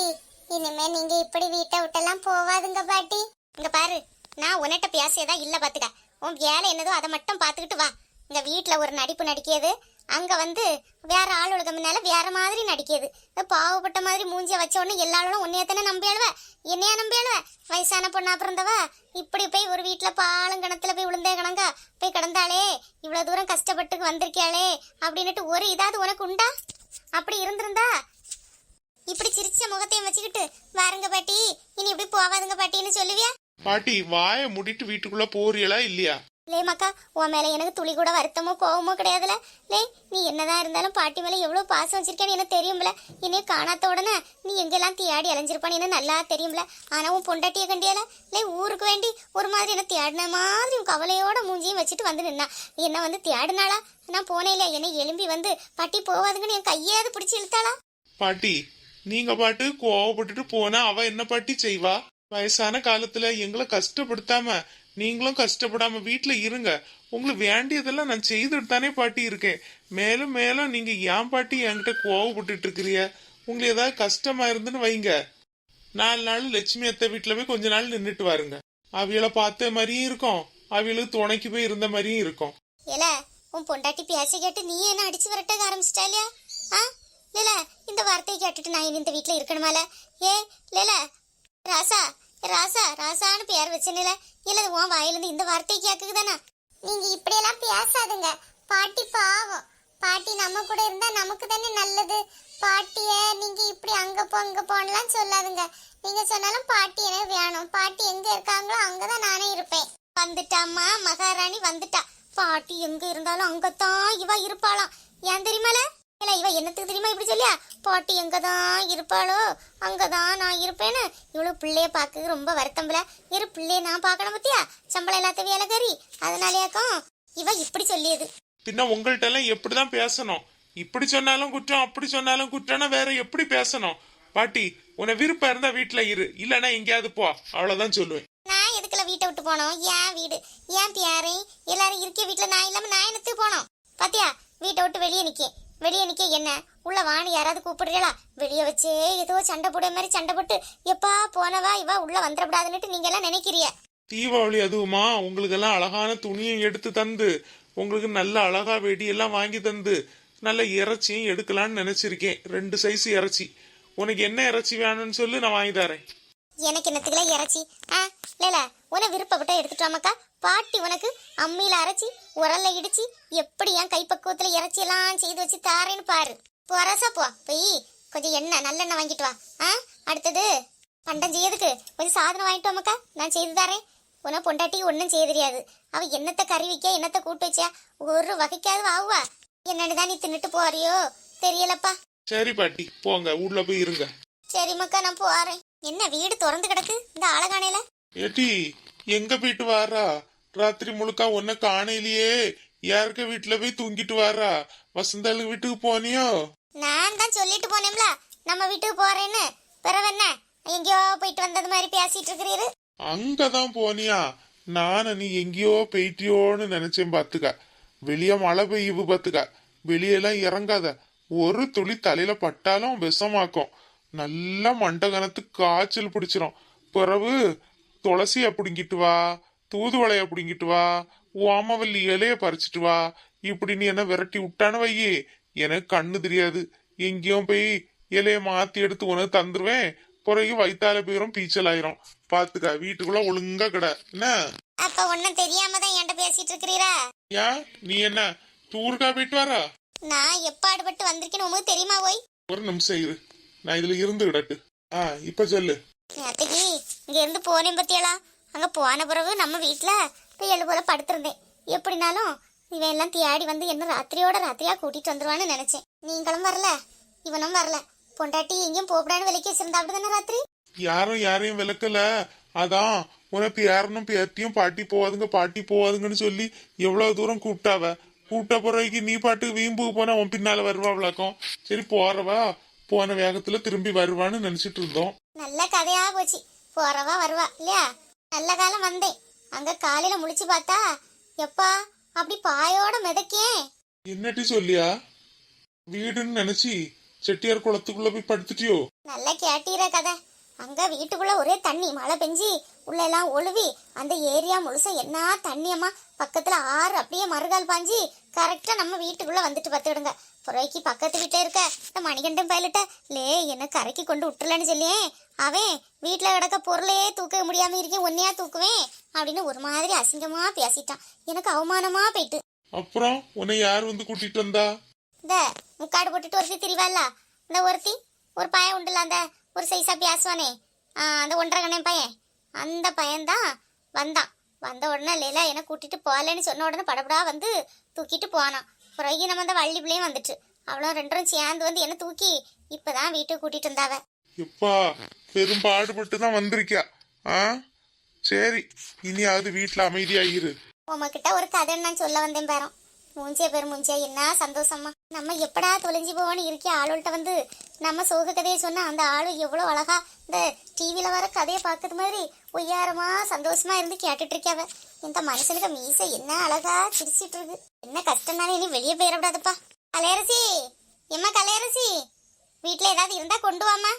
பாட்டி. இனிமே நீங்க இப்படி வீட்டை விட்டெல்லாம் போவாதுங்க பாட்டி. இங்க பாரு நான் உன்கிட்ட பேசியதா இல்ல பாத்துக்க. உன் வேலை என்னதோ அதை மட்டும் பாத்துக்கிட்டு வா. இங்க வீட்டுல ஒரு நடிப்பு நடிக்கியது. அங்க வந்து வேற ஆளுகளுக்கு முன்னால வேற மாதிரி நடிக்கியது. பாவப்பட்ட மாதிரி மூஞ்சிய வச்ச உடனே எல்லாரும் நம்பி அழுவ? என்னையா நம்பியாளுவ வயசான பொண்ணா பிறந்தவ? இப்படி போய் ஒரு வீட்டுல பாலங்கணத்துல போய் விழுந்தே கணங்க. போய் கிடந்தாளே இவ்வளவு தூரம் கஷ்டப்பட்டு வந்திருக்கியாளே அப்படின்னுட்டு ஒரு இதாவது உனக்கு உண்டா? அப்படி இருந்திருந்தா இப்படி சிரிச்ச முகத்தையும் வச்சுக்கிட்டு வாருங்க பாட்டி இனி இப்படி போவாதுங்க பாட்டின்னு சொல்லுவியா? பாட்டி வாயை மூடிட்டு வீட்டுக்குள்ள போறீங்களா இல்லையா? லே மக்கா உன் மேல எனக்கு துளி கூட வருத்தமோ கோவமோ கிடையாதுல. லே நீ என்னதான் இருந்தாலும் பாட்டி மேல எவ்வளவு பாசம் வச்சிருக்கேன்னு எனக்கு தெரியும்ல. என்னைய காணாத உடனே நீ எங்கெல்லாம் தேடி அலைஞ்சிருப்பான்னு எனக்கு நல்லா தெரியும்ல. ஆனா உன் பொண்டாட்டிய கண்டியால? லே ஊருக்கு வேண்டி ஒரு மாதிரி என்ன தேடின மாதிரி உன் கவலையோட மூஞ்சியும் வச்சுட்டு வந்து நின்னா. என்ன வந்து தேடினாளா நான் போனே இல்லையா? என்னை எலும்பி வந்து பாட்டி போவாதுங்கன்னு என் கையாவது பிடிச்சி இழுத்தாளா? பாட்டி நீங்க பாட்டு கோவப்பட்டுட்டு போனா அவ என்ன பாட்டி செய்வா? வயசான காலத்துல எங்களை கஷ்டப்படுத்தாம நீங்களும் கஷ்டப்படாம வீட்டுல இருங்க. உங்களுக்கு வேண்டியதெல்லாம் நான் செய்துட்டு தானே பாட்டி இருக்கேன். மேலும் மேலும் நீங்க ஏன் பாட்டி என்கிட்ட கோவப்பட்டுட்டு இருக்கிறிய உங்களுக்கு ஏதாவது கஷ்டமா இருந்துன்னு வைங்க. நாலு நாள் லட்சுமி அத்தை வீட்டுல போய் கொஞ்ச நாள் நின்றுட்டு வாருங்க. அவளை பார்த்த மாதிரியும் இருக்கும். அவியலுக்கு துணைக்கு போய் இருந்த மாதிரியும் இருக்கும். ஏல உன் பொண்டாட்டி பேச கேட்டு நீ என்ன அடிச்சு விரட்ட ஆரம்பிச்சிட்டாலியா ஆ? லேல இந்த வார்த்தையை கேட்டுட்டு நான் இனி இந்த வீட்டில் இருக்கணுமால? ஏ லேல ராசா ராசா ராசான்னு பேர் வச்சனில இல்லை அது உன் வாயிலிருந்து இந்த வார்த்தையை கேக்குதானா நீங்க இப்படியெல்லாம் பேசாதுங்க. பாட்டி பாவம். பாட்டி நம்ம கூட இருந்தா நமக்கு தானே நல்லது. பாட்டிய நீங்க இப்படி அங்க போ அங்க போனலாம் சொல்லாதுங்க. நீங்க சொன்னாலும் பாட்டி எனக்கு வேணும். பாட்டி எங்க இருக்காங்களோ அங்கதான் நானே இருப்பேன். வந்துட்டாம்மா மகாராணி வந்துட்டா. பாட்டி எங்க இருந்தாலும் அங்கத்தான் இவ இருப்பாளாம். ஏன் தெரியுமால? இல்ல இவ என்னத்துக்கு தெரியுமா இப்படி சொல்லியா? பாட்டி எங்கதான் இருப்பாளோ அங்கதான் நான் இருப்பேன்னு. இவ்வளவு பிள்ளைய பார்க்க ரொம்ப வருத்தம்ல இரு பிள்ளைய நான் பார்க்கணும் பத்தியா? சம்பளம் இல்லாத வேலைக்காரி அதனாலயாக்கும் இவ இப்படி சொல்லியது. பின்ன உங்கள்ட்ட எல்லாம் எப்படிதான் பேசணும்? இப்படி சொன்னாலும் குற்றம் அப்படி சொன்னாலும் குற்றம்னா வேற எப்படி பேசணும்? பாட்டி உன விருப்பம் இருந்தா வீட்டுல இரு. இல்லனா எங்கேயாவது போ. அவ்வளவுதான் சொல்லுவேன். நான் எதுக்குல வீட்டை விட்டு போனோம்? ஏன் வீடு? ஏன் பியாரை எல்லாரும் இருக்க வீட்டுல நான் இல்லாம நான் என்னத்துக்கு போனோம்? பாத்தியா? வீட்டை விட்டு வெளியே நிக்கேன். வெளியே நிக்க என்ன? உள்ள வாணி யாராவது கூப்பிடுறீங்களா? வெளியே வச்சே ஏதோ சண்டை போடுற மாதிரி சண்டை போட்டு எப்பா போனவா இவா உள்ள வந்துடக்கூடாதுன்னுட்டு நீங்க எல்லாம் நினைக்கிறிய தீபாவளி அதுவுமா உங்களுக்கு எல்லாம் அழகான துணியும் எடுத்து தந்து உங்களுக்கு நல்ல அழகா வெடியெல்லாம் வாங்கி தந்து நல்ல இறைச்சியும் எடுக்கலாம்னு நினைச்சிருக்கேன். ரெண்டு சைஸ் இறைச்சி. உனக்கு என்ன இறைச்சி வேணும்னு சொல்லி நான் வாங்கி தரேன். எனக்கு என்னத்துக்குல இறைச்சி ஆ இல்ல உன விருப்பப்பட்ட எடுத்துட்டாமக்கா பாட்டி உனக்கு அம்மியில அரைச்சி உரல்ல இடிச்சு எப்படி என் கைப்பக்குவத்துல இறைச்சி எல்லாம் செய்து வச்சு தாரேன்னு பாரு. போறசா போ. போய் கொஞ்சம் எண்ணெய் நல்லெண்ணெய் வாங்கிட்டு வா. ஆ அடுத்தது பண்டம் செய்யறதுக்கு கொஞ்சம் சாதனம் வாங்கிட்டு வாமக்கா. நான் செய்து தரேன். உன பொண்டாட்டி ஒன்றும் செய்ய தெரியாது. அவ என்னத்த கறி வைக்க என்னத்த கூட்டு வச்சா ஒரு வகைக்காவது ஆகுவா என்னன்னு தான் நீ தின்னுட்டு போறியோ? தெரியலப்பா. சரி பாட்டி போங்க. உள்ள போய் இருங்க. சரிம்மாக்கா நான் போறேன். என்ன வீடு திறந்து கிடக்கு? இந்த ஆளகானையில ஏட்டி எங்க போயிட்டு வாரா? ராத்திரி முழுக்கா உன்ன காணையிலேயே யாருக்க வீட்டுல போய் தூங்கிட்டு வாரா? வசந்தாளு வீட்டுக்கு போனியோ? நான் தான் சொல்லிட்டு போனேன்ல நம்ம வீட்டுக்கு போறேன்னு. பிறகு என்ன? எங்கேயோ போயிட்டு வந்தது மாதிரி பேசிட்டு இருக்கிறீரு. அங்கதான் போனியா? நானும் நீ எங்கேயோ போயிட்டியோன்னு நினைச்சேன் பாத்துக்க. வெளிய மழை பெய்யுது பாத்துக்க. வெளியெல்லாம் இறங்காத. ஒரு துளி தலையில பட்டாலும் விஷமாக்கும். நல்லா மண்டகனத்து காய்ச்சல் பிடிச்சிரும். பிறகு துளசிய பிடுங்கிட்டு வா தூதுவளைய பிடுங்கிட்டு வா ஓமவல்லி இலைய பறிச்சிட்டு வா. இப்படி நீ என்ன விரட்டி விட்டான வையே எனக்கு கண்ணு தெரியாது. எங்கேயும் போய் இலைய மாத்தி எடுத்து உனக்கு தந்துருவேன். பிறகு வயித்தால போயிரும் பீச்சல் ஆயிரும். பாத்துக்க வீட்டுக்குள்ள ஒழுங்கா கிட. என்ன? அப்ப ஒன்னும் தெரியாம தான் என்கிட்ட பேசிட்டு இருக்கிறீரா? ஏன்? நீ என்ன டூருக்கா போயிட்டு வரா? நான் எப்பாடுபட்டு வந்திருக்கேன்னு உங்களுக்கு தெரியுமா போய்? ஒரு நிமிஷம் இரு. நான் இதுல இருந்து கிடட்டு ஆ இப்ப சொல்லு. அத்தைக்கு இங்க இருந்து போனேன் பத்தியலா அங்க போன பிறகு நம்ம வீட்டுல போய் எழு போல படுத்திருந்தேன். எப்படினாலும் இவன் எல்லாம் தேடி வந்து என்ன ராத்திரியோட ராத்திரியா கூட்டிட்டு வந்துருவான்னு நினைச்சேன். நீங்களும் வரல இவனும் வரல. பொண்டாட்டி எங்கேயும் போகக்கூடாதுன்னு விலைக்கு வச்சிருந்தா அப்படிதானே ராத்திரி? யாரும் யாரையும் விளக்கல. அதான் உனக்கு யாரனும் பேத்தியும் பாட்டி போவாதுங்க பாட்டி போவாதுங்கன்னு சொல்லி எவ்வளவு தூரம் கூப்பிட்டாவ. கூப்பிட்ட பிறகு நீ பாட்டு வீம்புக்கு போனா உன் பின்னால வருவா விளக்கம். சரி போறவா? போன வேகத்துல திரும்பி வருவான்னு நினைச்சிட்டு இருந்தோம் நல்ல கதையா போச்சு. போறவா வருவா இல்லையா? நல்ல காலம் வந்தேன். அங்க காலையில முழிச்சு பார்த்தா எப்பா அப்படி பாயோட மிதக்கேன் என்னட்டி சொல்லியா? வீடுன்னு நினைச்சி செட்டியார் குளத்துக்குள்ள போய் படுத்துட்டியோ? நல்லா கேட்டீர கதை. அங்க வீட்டுக்குள்ள ஒரே தண்ணி மழை பெஞ்சி உள்ள எல்லாம் ஒழுவி அந்த ஏரியா முழுசா என்ன தண்ணியம்மா பக்கத்துல ஆறு அப்படியே மறுகால் பாஞ்சி கரெக்டா நம்ம வீட்டுக்குள்ள வந்துட்டு பார்த்துடுங்க புறைக்கு பக்கத்து வீட்டே இருக்க இந்த மணிகண்டன் பயலிட்ட லே என்ன கரைக்கு கொண்டு விட்டுலன்னு சொல்லியே. அவன் வீட்டுல கிடக்க பொருளையே தூக்க முடியாம இருக்கேன் ஒன்னையா தூக்குவேன்? அப்படின்னு ஒரு மாதிரி அசிங்கமா பேசிட்டான். எனக்கு அவமானமா போயிட்டு. அப்புறம் உன்னை யார் வந்து கூட்டிட்டு வந்தா? இந்த முக்காடு போட்டுட்டு ஒருத்தி திரிவாள்ல இந்த ஒருத்தி ஒரு பையன் உண்டுல அந்த ஒரு சைஸா பேசுவானே. அந்த ஒன்றரை கண்ணன் பையன். அந்த பையன்தான் வந்தான். வந்த உடனே லேலா என்ன கூட்டிட்டு போகலன்னு சொன்ன உடனே படபடா வந்து தூக்கிட்டு போனான். பிறகு நம்ம அந்த வள்ளி பிள்ளையும் வந்துட்டு. அவளும் ரெண்டரும் சேர்ந்து வந்து என்ன தூக்கி இப்பதான் வீட்டுக்கு கூட்டிட்டு வந்தாவ. எப்பா பெரும் பாடுபட்டு தான் வந்திருக்கியா? ஆ? சரி இனியாவது வீட்டுல அமைதியா இரு உமக்கிட்ட ஒரு கதை நான் சொல்ல வந்தேன் பேரம் மூஞ்சிய பேர் மூஞ்சியா என்ன சந்தோஷமா? நம்ம எப்படா தொலைஞ்சு போவோன்னு இருக்கே ஆளுகிட்ட வந்து நம்ம சோக கதையை சொன்னால் அந்த ஆளு எவ்வளோ அழகா இந்த டிவியில் வர கதையை பார்க்கறது மாதிரி ஒய்யாரமா சந்தோஷமா இருந்து கேட்டுட்டு இருக்காவ இந்த மனுஷனுக்கு மீசை என்ன அழகா சிரிச்சிட்டு இருக்கு. என்ன கஷ்டம்னாலும் இனி வெளியே போயிடக்கூடாதுப்பா கலையரசி எம்மா கலையரசி? வீட்டில் ஏதாவது இருந்தால் கொண்டு வாமா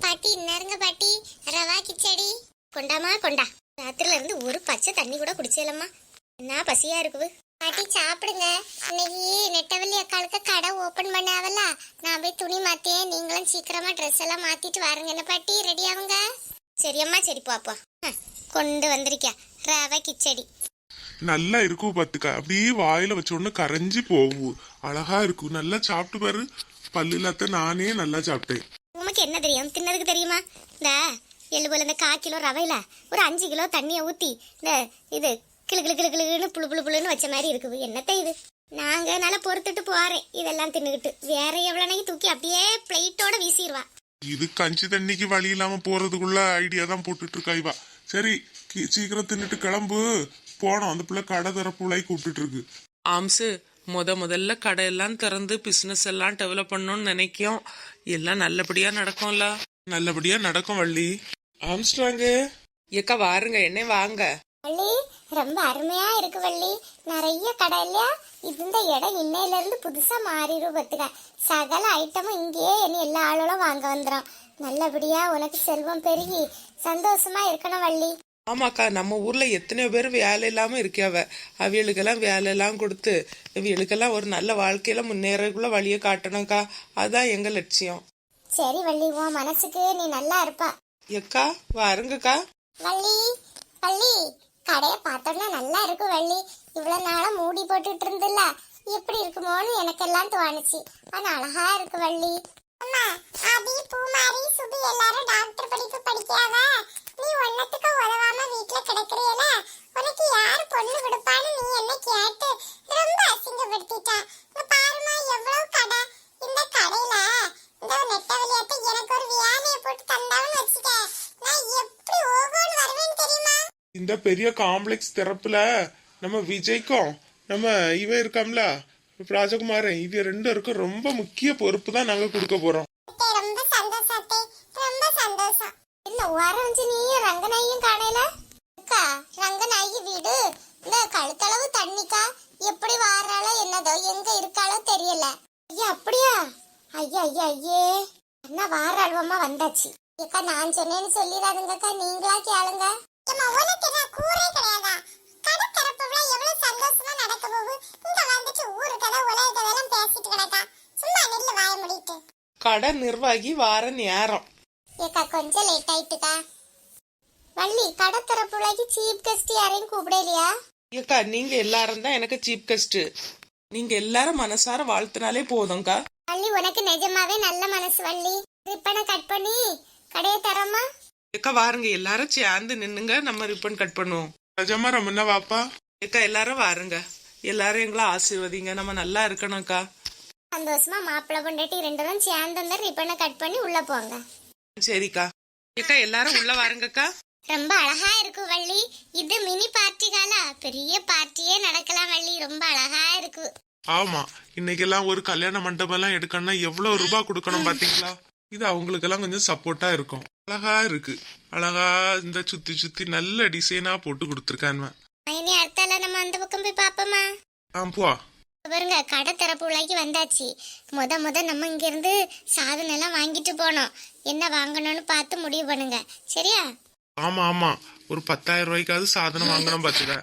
பாட்டி இன்னாருங்க பாட்டி. ரவா கிச்சடி. கொண்டாமா கொண்டா. ராத்திரில இருந்து ஒரு பச்சை தண்ணி கூட குடிச்சேலம்மா என்ன பசியா இருக்குது பாட்டி சாப்பிடுங்க. இன்னைக்கு நெட்டவள்ளி அக்காளுக்கு கடை ஓபன் பண்ணாவல்ல. நான் போய் துணி மாத்தேன் நீங்களும் சீக்கிரமா ட்ரெஸ் எல்லாம் மாத்திட்டு வாருங்க. என்ன பாட்டி? ரெடி ஆகுங்க? சரியம்மா சரி பாப்பா கொண்டு வந்திருக்கியா. ரவை கிச்சடி. நல்லா இருக்கும் பாத்துக்க அப்படியே வாயில வச்ச உடனே கரைஞ்சி போகும் அழகா இருக்கும் நல்லா சாப்பிட்டு பாரு. பல்லு இல்லாத நானே நல்லா சாப்பிட்டேன். உமக்கு என்ன தெரியும்? தின்னதுக்கு தெரியுமா? இந்த எள்ளு போல இந்த கால் கிலோ ரவையில ஒரு அஞ்சு கிலோ தண்ணியை ஊத்தி இந்த இது கிளு கிளு கிளு கிளுன்னு புழு புழு புழுன்னு வச்ச மாதிரி இருக்குது. என்னத்த இது? நாங்க நல்லா பொறுத்துட்டு போறேன். இதெல்லாம் தின்னுக்கிட்டு வேற எவ்வளவு தூக்கி அப்படியே பிளேட்டோட வீசிடுவா இது கஞ்சி தண்ணிக்கு வழி இல்லாம போறதுக்குள்ள ஐடியா தான் போட்டுட்டு இருக்கா இவா. சரி சீக்கிரம் தின்னுட்டு கிளம்பு. போனோம். அந்த பிள்ளை கடை திறப்பு விலை கூப்பிட்டுட்டு இருக்கு ஆம்சு முத முதல்ல கடையெல்லாம் திறந்து பிசினஸ் எல்லாம் டெவலப் பண்ணணும்னு நினைக்கும். எல்லாம் நல்லபடியா நடக்கும்ல? நல்லபடியா நடக்கும் வள்ளி. ஆம்ஸ்டாங்க ஏக்கா வாருங்க. என்ன வாங்க. வள்ளி ரொம்ப அருமையா இருக்கு வள்ளி. நிறைய கடை இல்லையா இந்த இடம் இன்னையில இருந்து புதுசா மாறிடும் பத்துக்க சகல ஐட்டமும் இங்கேயே இனி எல்லா ஆளுகளும் வாங்க வந்துடும் நல்லபடியா உனக்கு செல்வம் பெருகி சந்தோஷமா இருக்கணும் வள்ளி. ஆமாக்கா நம்ம ஊர்ல எத்தனையோ பேர் வேலை இல்லாம இருக்காவ அவியலுக்கெல்லாம் வேலை எல்லாம் கொடுத்து இவியலுக்கெல்லாம் ஒரு நல்ல வாழ்க்கையில முன்னேறக்குள்ள வழியை காட்டணும்க்கா. அதான் எங்க லட்சியம். சரி வள்ளி உன் மனசுக்கு நீ நல்லா இருப்பா. ஏக்கா வாருங்கக்கா வள்ளி வள்ளி கடைய பார்த்தோன்னா நல்லா இருக்கு வள்ளி. இவ்வளவு நாளா மூடி போட்டுட்டு இருந்துல எப்படி இருக்குமோன்னு எனக்கெல்லாம் தோணுச்சு. ஆனா அழகா இருக்கு வள்ளி. அம்மா அபி பூமாரி சுபி எல்லாரும் டாக்டர் படிப்பு படிக்காத நீ ஒன்னத்துக்கு உதவாம வீட்ல கிடக்குறியல உனக்கு யார் பொண்ணு கொடுப்பான்னு நீ என்ன கேட்டு ரொம்ப அசிங்கப்படுத்திட்ட. இங்க பாருமா எவ்வளவு கடை. இந்த கடையில இந்த நெட்ட விளையாட்டு எனக்கு ஒரு வியானைய போட்டு தந்தாவன்னு வச்சுக்க. நான் எப்படி ஓகோன்னு வருவேன்னு தெரியுமா இந்த பெரிய காம்ப்ளெக்ஸ் திறப்புல நம்ம விஜய்க்கும் நம்ம இவன் இருக்காம்ல ராஜகுமாரன் இது ரெண்டும் இருக்கும் ரொம்ப முக்கிய பொறுப்பு தான் நாங்க கொடுக்க போறோம். அத்தை, ரொம்ப சந்தோஷம் அத்தை. ரொம்ப சந்தோஷம். இல்ல வரைஞ்சு நீ ரங்கநாயும் காணையில அக்கா ரங்கநாயகி வீடு இந்த கழுத்தளவு தண்ணிக்கா எப்படி வாராளோ என்னதோ எங்க இருக்காளோ தெரியல. ஐயா அப்படியா? ஐயா ஐயா ஐயே. என்ன வார அல்வமா வந்தாச்சு. ஏக்கா நான் சொன்னேன்னு சொல்லிடாதுங்கக்கா நீங்களா கேளுங்க. கடை நிர்வாகி வார நேரம். ஏக்கா கொஞ்சம் லேட் ஆயிட்டுக்கா. வள்ளி கடை திறப்புலாக்கி சீப் கெஸ்ட் யாரையும் கூப்பிடலையா? ஏக்கா நீங்க எல்லாரும் தான் எனக்கு சீப் கெஸ்ட் நீங்க எல்லாரும் மனசார வாழ்த்தினாலே போதும்க்கா. வள்ளி உனக்கு நிஜமாவே நல்ல மனசு வள்ளி. ரிப்பனை கட் பண்ணி கடையை தரமா ஏக்கா வாருங்க எல்லாரும் சேர்ந்து நின்னுங்க நம்ம ரிப்பன் கட் பண்ணுவோம். ராஜகுமாரம் என்ன வாப்பா? ஏக்கா எல்லாரும் வாருங்க. எல்லாரும் எங்களை ஆசீர்வதிங்க. நம்ம நல்லா இருக்கணும்க்கா. சந்தோஷமா மாப்பிள்ளை பொண்டாட்டி ரெண்டு பேரும் சேர்ந்து வந்து ரிப்பனை கட் பண்ணி உள்ள போங்க. சரிக்கா. ஏக்கா எல்லாரும் உள்ள வாருங்கக்கா. ரொம்ப அழகா இருக்கு வள்ளி. இது மினி பார்ட்டி காலா பெரிய பார்ட்டியே நடக்கலாம் வள்ளி. ரொம்ப அழகா இருக்கு. ஆமா. இன்னைக்கெல்லாம் ஒரு கல்யாண மண்டபம் எல்லாம் எடுக்கணும்னா எவ்வளவு ரூபாய் கொடுக்கணும் பாத்தீங்களா? இது அவங்களுக்கெல்லாம் கொஞ்சம் சப்போர்ட்டா இருக்கும். அழகா இருக்கு. அழகா இந்த சுத்தி சுத்தி நல்ல டிசைனா போட்டு கொடுத்துருக்கான் இனி அடுத்தால நம்ம அந்த பக்கம் போய் பாப்போமா ஆ போ. பாருங்க கடை திறப்பு விழாக்கு வந்தாச்சு. முத முத நம்ம இங்க இருந்து சாதனம் எல்லாம் வாங்கிட்டு போனோம். என்ன வாங்கணும்னு பார்த்து முடிவு பண்ணுங்க. சரியா? ஆமா ஆமா. ஒரு பத்தாயிரம் ரூபாய்க்காவது சாதனம் வாங்கணும் பாத்துக்க